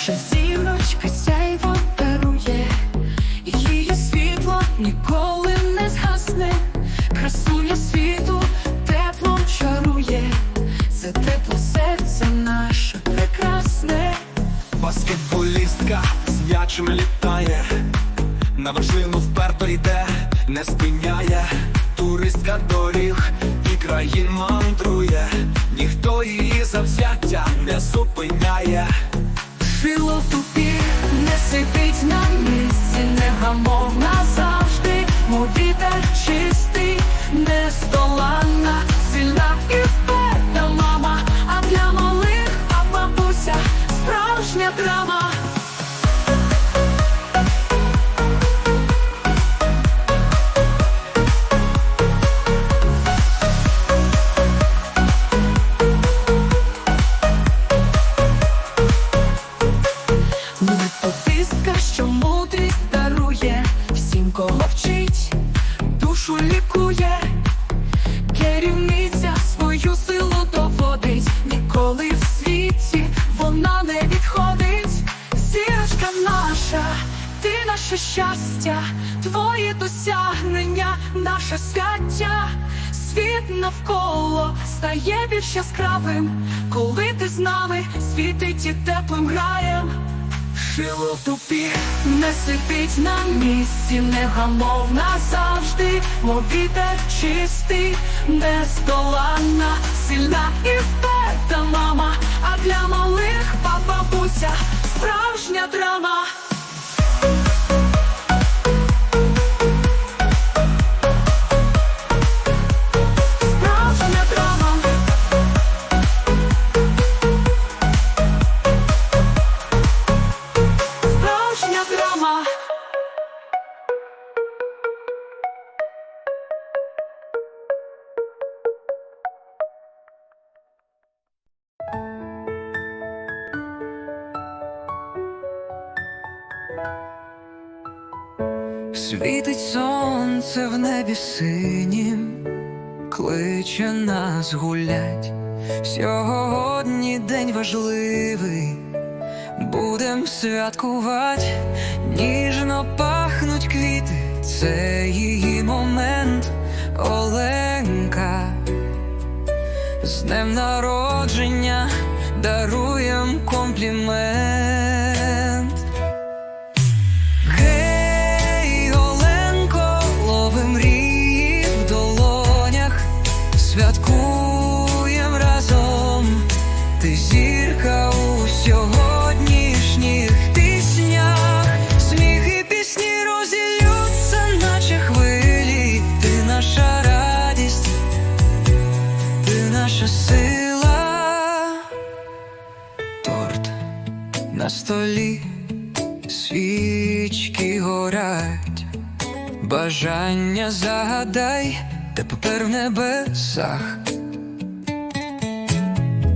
наша зірочка сяйво дарує, її світло ніколи не згасне, красуня світу теплом чарує, це тепло серце наше прекрасне. Баскетболістка з м'ячем літає, на вершину вперто йде, не спиняє, туристка доріг і країн мандрує, ніхто її завзяття не зупиняє. Шило в тупі, не сидить на місці, негамовна завжди, вітер чистий, нездоланна, сильна і наше щастя, твої досягнення, наше свяття. Світ навколо стає більш яскравим, коли ти з нами світить і теплим граєм. Шило в тупі, не сидить на місці, негамовна завжди, мов вітер чистий, нездоланна, сильна і вперта мама, а для малих бабуся. Справжня Драма. Світить сонце в небі синім, кличе нас гулять. Сьогодні день важливий, будем святкувати, ніжно пахнуть квіти, це її момент, Оленка. З днем народження даруєм комплімент. Бажання загадай, тепер в небесах.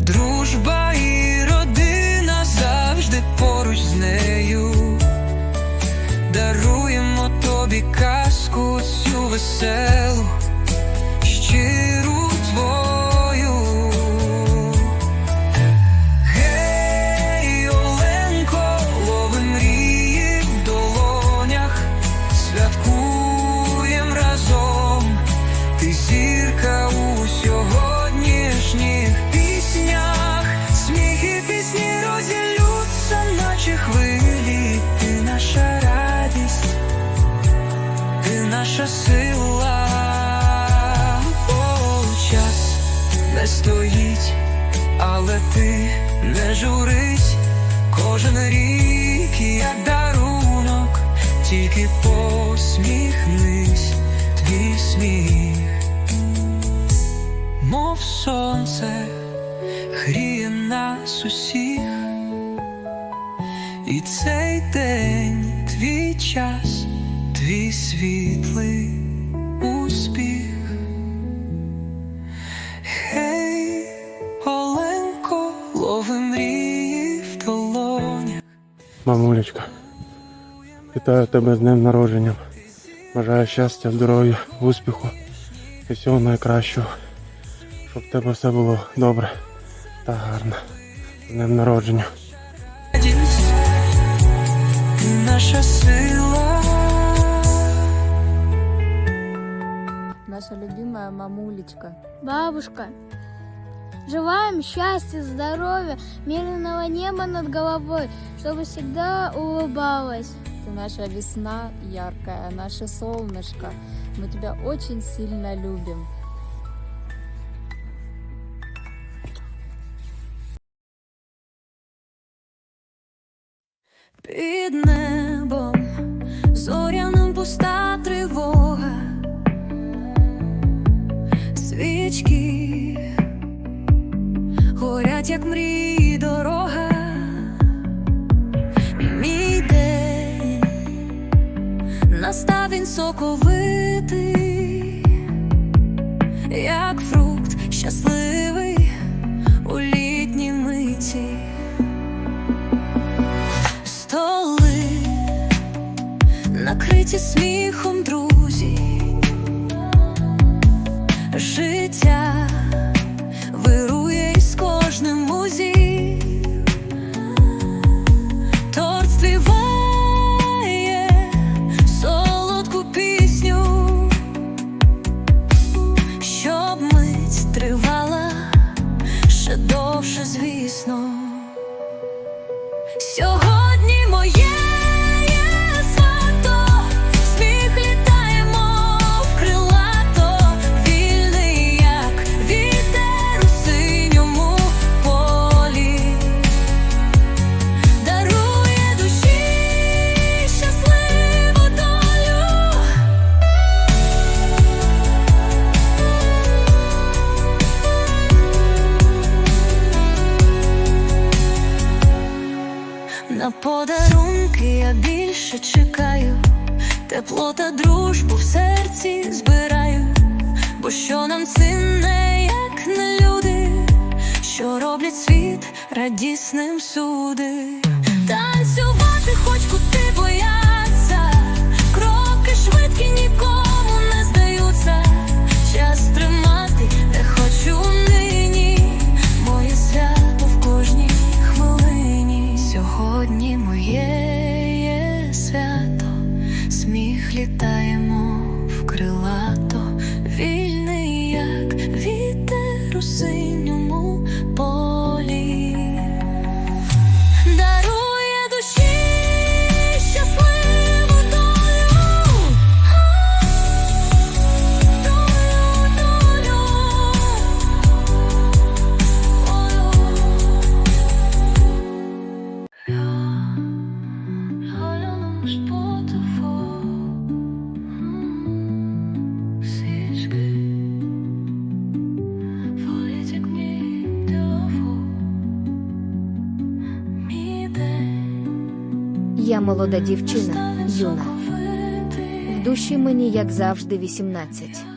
Дружба і родина завжди поруч з нею. Даруємо тобі казку цю веселу, щиру стоїть але ти не журись, кожен рік як дарунок, тільки посміхнись, твій сміх, мов сонце гріє нас усіх, і цей день твій час, твій світлий Мамулечка, вітаю тебе з днем народження. Бажаю щастя, здоров'я, успіху і всього найкращого. Щоб в тебе все було добре та гарно. З днем народження. наша сила. Наша любимая мамулечка. Бабушка, желаем счастья, здоровья, мирного неба над головой, чтобы всегда улыбалась. Ты наша весна яркая, наше солнышко. Мы тебя очень сильно любим. Під настав він соковитий, як фрукт щасливий у літній миті. Столи накриті сміхом На подарунки. Я більше чекаю, тепло та дружбу в серці збираю, бо що нам цінне, як не люди, що роблять світ радісним суди, Танцювати Я молода дівчина, юна. В душі мені, як завжди, 18.